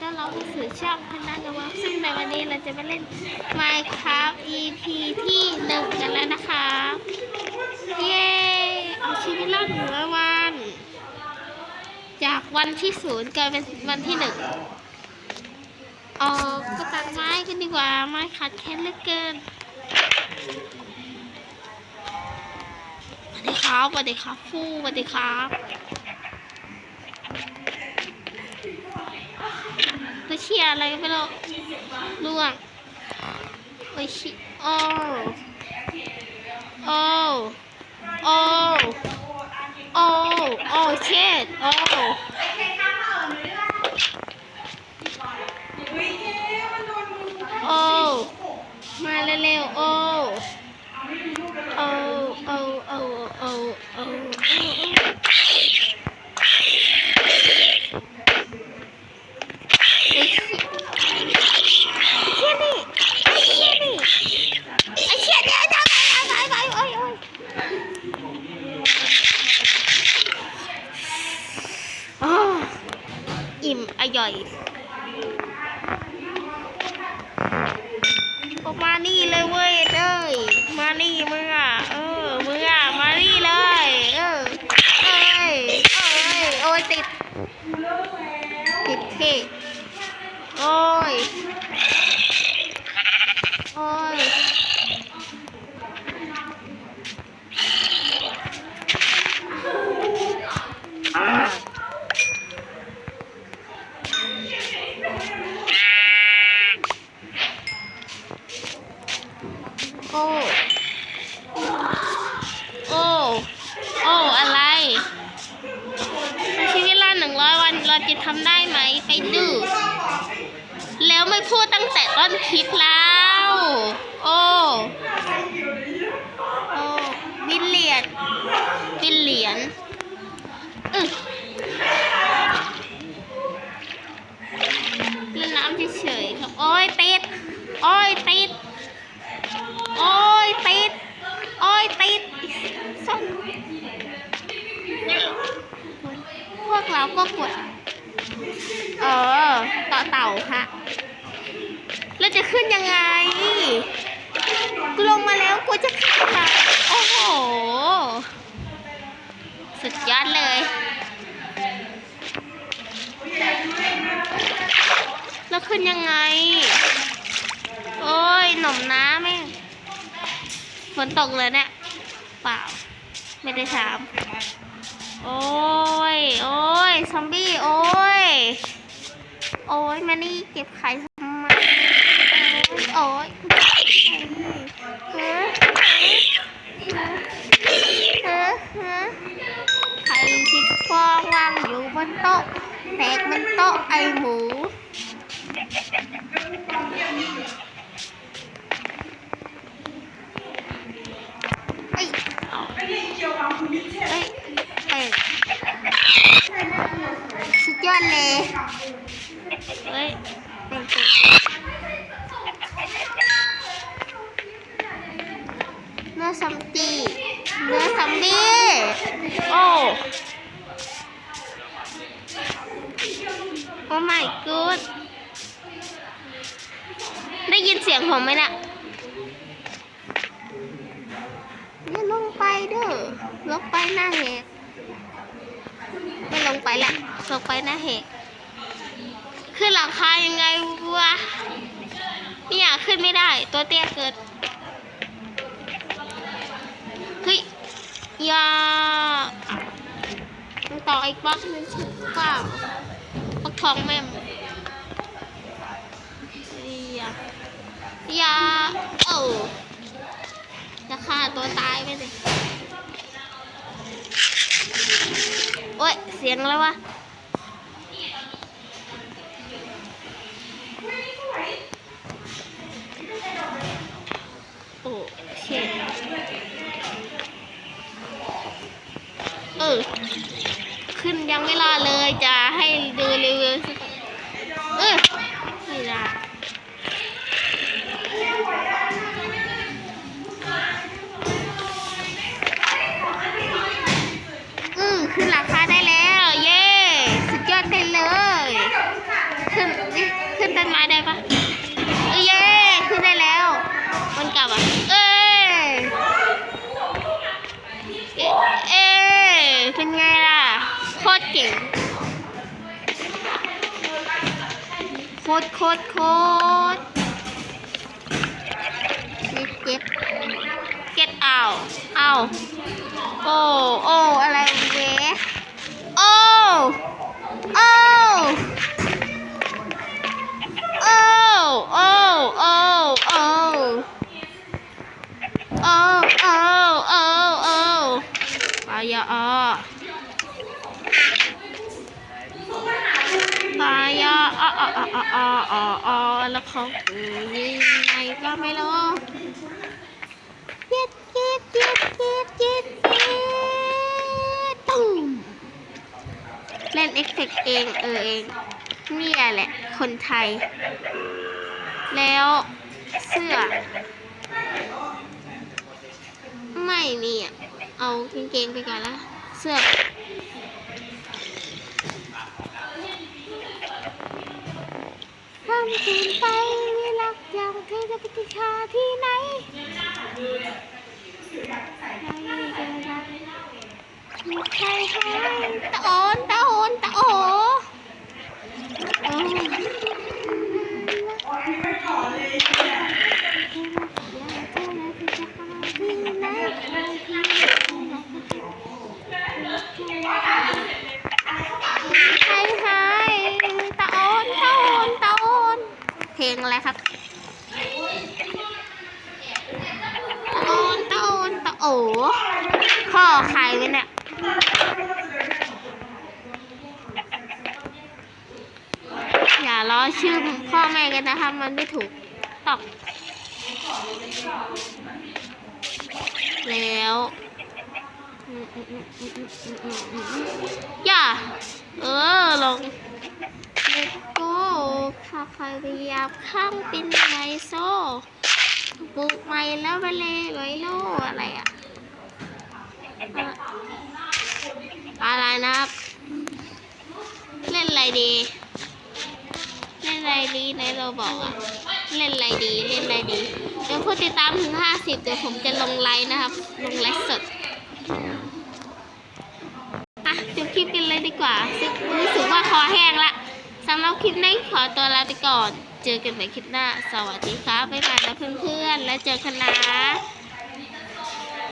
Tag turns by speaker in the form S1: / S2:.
S1: ต้อนรับเข้าสู่ช่องพันนันวับซึ่งในวันนี้เราจะมาเล่น Minecraft EP ที่หนึ่งกันแล้วนะคะ เย้เอาชีวิตรอดหนึ่งร้อวัน จากวันที่ศูนย์กลายเป็นวันที่หนึ่งเออก็ตัดไม้กันดีกว่า ไม้ขาดแคลนเหลือเกินสวัสดีครับสวัสดีครับฟู่สวัสดีครับ ตัว เชียอะไรไม่รู้ล่วงโอ้ยชิโอ้โอ้โอ้โอ้โอ้เช็ดโอ้โอ้มาเร็วๆโอ้โอ้โอ้โอ้โอ้โอ้ไอ้เชี่ยนี่ไอ้เชี่ยนี่ไอ้เชี่ยนี่ไปไปไปไปโอ้ยโอ้ยอ้อ ใหญ่ออกมานี่เลยเว้ยเอ้ยมานี่มึงอะเออมึงอะมานี่เลย เออเอ้ยเอ้ยโอ้ยติดติดเทโอ้ย โอ้ย โอ้ โอ้ โอ้ อะไร ชีวิตละหนึ่งร้อยวัน เราจะทำได้ไหมไปดู แล้วไม่พูดตั้งแต่ต้นคลิปแล้ว โอ้โอ้บิลเลียนบิลเลียนอึเล่นน้ำเฉยๆครับ โอ้ยติด โอ้ยติด โอ้ยติด โอ้ยติดส้นพวกเราก็กด เออต่อเต่าค่ะแล้วจะขึ้นยังไงกลงมาแล้วกูจะขึ้นยังไงโอ้โห สุดยอดเลย แล้วขึ้นยังไง โอ้ย หน่มน้ำแม่ฝนตกเลยเนี่ย เปล่า ไม่ได้ถาม โอ้ย โอ้ย ซอมบี้ โอ้ย โอ้ยมานี่เก็บไข่ทำไมโอ้ยโอ้ยเฮ้ยเฮ้ยเฮ้ยไข่สิบฟองวางอยู่บนโต๊ะแตกบนโต๊ะไอหมูเอ้ยเอ้ยเอ้ยสุด ยอดเลยเฮ้ยเนื้อซัมตีเนื้อซัมบี้โอ้ โอ้ my god ได้ยินเสียงผมไหมน่ะอย่ลงไปเด้อลงไปหน้าเหกไม่ลงไปละ ลงไปน้าเหกขึ้นหลังคายังไงวะนี่อยากขึ้นไม่ได้ ตัวเตี้ยเกินเฮ้ยยาต่ออีกบล็อกนึงถึงเปล่าบล็อกทองแม่มยายาโอ้จะฆ่าตัวตายไปสิโอ้ย เสียงอะไรวะ เชิเออ ขึ้นยังไม่รอดเลยจะให้ดูรีวิว ตรโคตรโคตรเจ็บเจ็บ get out เอาโอ้โอ้อะไรเวโอ้โอ้โอ้โอ้โอ้โอ้โอ้โอ้โอ้โอ้ปายาอป อ๋ออ๋ออ๋ออ๋ออ๋อแล้วเขายังไงก็ไม่รู้เย็ดเย็ดเย็ดเย็ดเย็ดย็ดตุ้มเล่นเอ็กเซกเองเออเองเนี่ยแหละ คนไทย แล้วเสื้อ ไม่มีอะ เอากางเกงไปก่อนละ เสื้อ คืนไปไม่รักอย่างเธอจะไปติชาที่ไหนไม่เกินรักมีใครให้ตะโอนตะโอนตะโอโอ้ใครให้ตะโอนตะโอนตะโอนเพลง อะไรครับโอนตะโอนตะโอพ่อใครวะเนี่ยอย่าล้อชื่อพ่อแม่กันนะคะมันไม่ถูกตอกแล้ว ย่า เออ ลงเลโก้คาคาเรียบข้างเป็นไมโซปลูกใหม่แล้วไปเลยไวโอะไรอะอะไรนะครับ เล่นอะไรดี เล่นอะไรดีในเราบอกอะเล่นอะไรดี เล่นอะไรดี เดี๋ยวผู้ติดตามถึงห้าสิบเดี๋ยวผมจะลงไลน์นะครับ ลงไลน์สด อแห้งละสำหรับคลิปนี้ขอตัวลาไปก่อน เจอกันใหม่คลิปหน้า สวัสดีครับบ๊ายบายนะเพื่อนๆ แล้วเจอกันนะ